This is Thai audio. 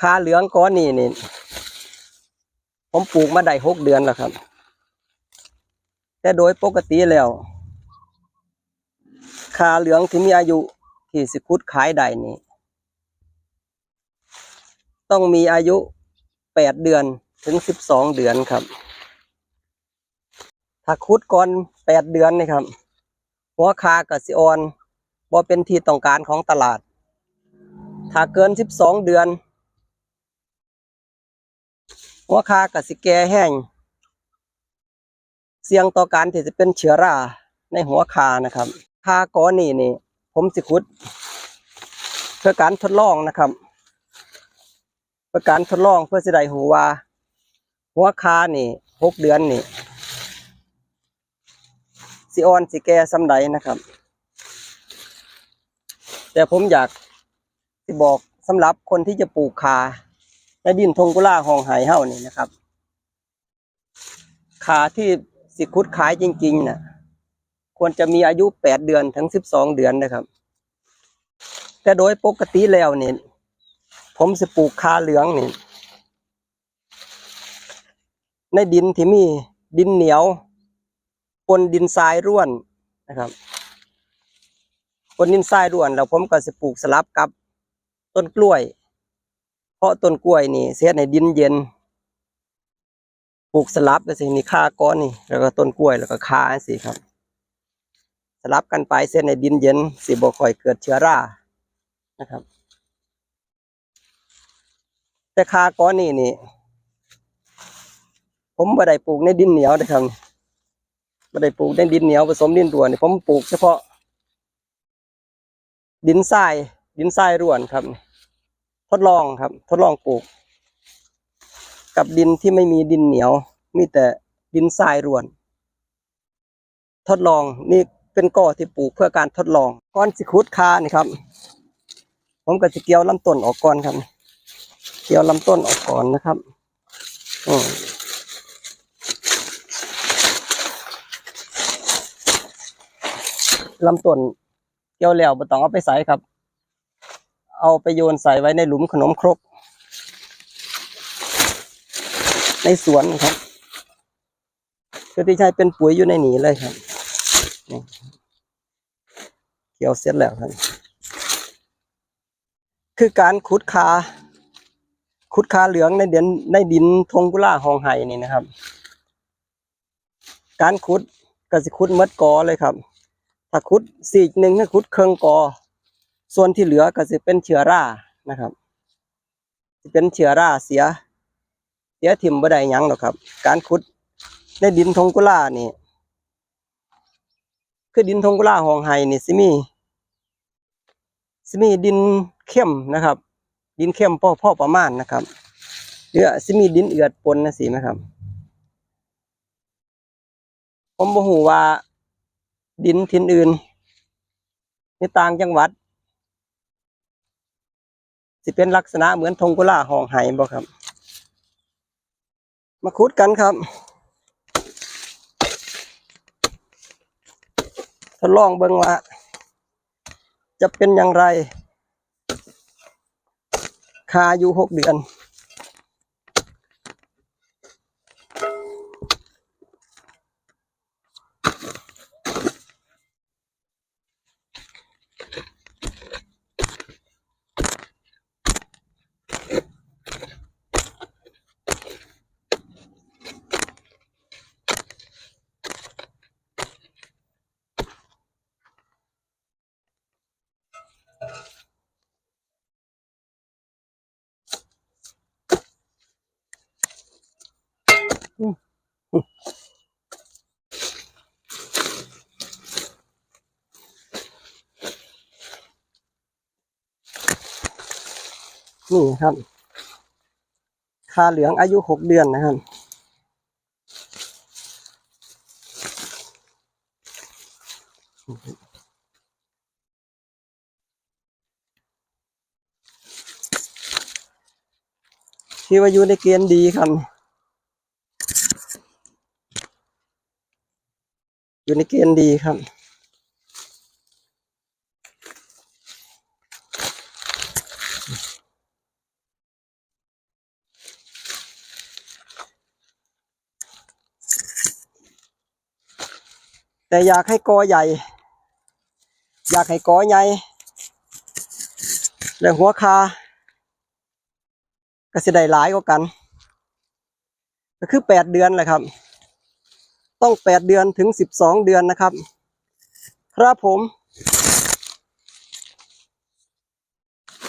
คาเหลืองก้อนนี่นี่ ผมปลูกมาได้หกเดือนแล้วครับ แต่โดยปกติแล้วคาเหลืองที่มีอายุที่สิคุดขายได้นี่ ต้องมีอายุแปดเดือนถึงสิบสองเดือนครับ ถ้าคุดก่อนแปดเดือนนี่ครับ หัวคากับสิออนบ่เป็นที่ต้องการของตลาด ถ้าเกินสิบสองเดือน หัวคากับสิแกแห้ง เสี่ยงต่อการที่จะเป็นเชื้อราในหัวคานะครับ คาก้อนนี่นี่ ผมสิขุด เพื่อการทดลองนะครับ เพื่อการทดลองเพื่อสิได้หูว่า หัวคานี่หกเดือนนี่สิออนสิแก่สำใดนะครับ แต่ผมอยากสิบอกสำหรับคนที่จะปลูกคา ในดินทงกุล่าห้องไหเฮานี่นะครับ ขาที่สิคุดขายจริงๆนะควรจะมีอายุแปดเดือนถึงสิบสองเดือนนะครับ แต่โดยปกติแล้วนี่ผมสิปลูกคาเหลืองนี่ในดินที่มีดินเหนียวปนดินทรายร่วนนะครับปนดินทรายร่วนแล้วผมก็สิปลูกสลับกับต้นกล้วย ราะต้นกล้วยนี่เสียในดินเย็นปลูกสลับก็สินี่ค่าก้อนนี่แล้วก็ต้นกล้วยแล้วก็คาสิครับ สลับกันไปเส้นในดินเย็นสิบ่ค่อยเกิดเชื้อรานะครับ แต่คาก้อนนี่นี่ ผมบ่ได้ปลูกในดินเหนียวนะครับบ่ได้ปลูกในดินเหนียวผสมดินร่วนนี่ผมปลูกเฉพาะ ดินทรายดินทรายร่วนครับ ดลองครับ ทดลองปลูก กับดินที่ไม่มีดินเหนียว มีแต่ดินทรายร่วน ทดลองนี่เป็นก่อที่ปลูกเพื่อการทดลองก้อนสิคุดคานี่ครับ ผมก็จะเกี่ยวลำต้นออกก่อนครับ เกี่ยวลำต้นออกก่อนนะครับอืมลำต้นเกี่ยวแล้วไม่ต้องเอาไปใส่ครับ เอาไปโยนใส่ไว้ในหลุมขนมครก ในสวนครับคือที่ใช้เป็นปุ๋ยอยู่ในหนีเลยครับเกี่ยวเสร็จแล้วครับ คือการขุดคาขุดคาเหลืองในเดินในดินทงกุล่าหองไห้นี่นะครับ การขุดก็สิขุดเมดกอเลยครับ ถ้าขุดสีกหนึ่งก็ขุดเครื่องกอ ส่วนที่เหลือก็จะเป็นเชื้อรานะครับจะเป็นเชื้อราเสีย เสียถิ่มบ่ได้หยังหรอกครับ การขุดในดินทงกุล่านี่คือดินทงกุล่าหองไห้นี่สิมีสิมีดินเข้มนะครับ ดินเข้มพ่อพ่อประมาณนะครับหรือสิมีดินเอือดปนนะสินะครับ ผมบ่ฮู้ว่า ดินทินอื่นในต่างจังหวัด สิเป็นลักษณะเหมือนทงกุล่าหองไห้บ่ครับ มาคุดกันครับทดลองเบิ่งว่า จะเป็นอย่างไรคาอยู่หกเดือน นี่ครับคาเหลืองอายุหกเดือนนะครับ ที่ว่าอยู่ในเกณฑ์ดีครับ อยู่ในเกณฑ์ดีครับ แต่อยากให้กอใหญ่ อยากให้กอใหญ่และหัวคา ก็จะได้หลายกว่ากัน ก็คือแปดเดือนแหละครับ ต้องแปดเดือนถึงสิบสองเดือนนะครับ ครับผม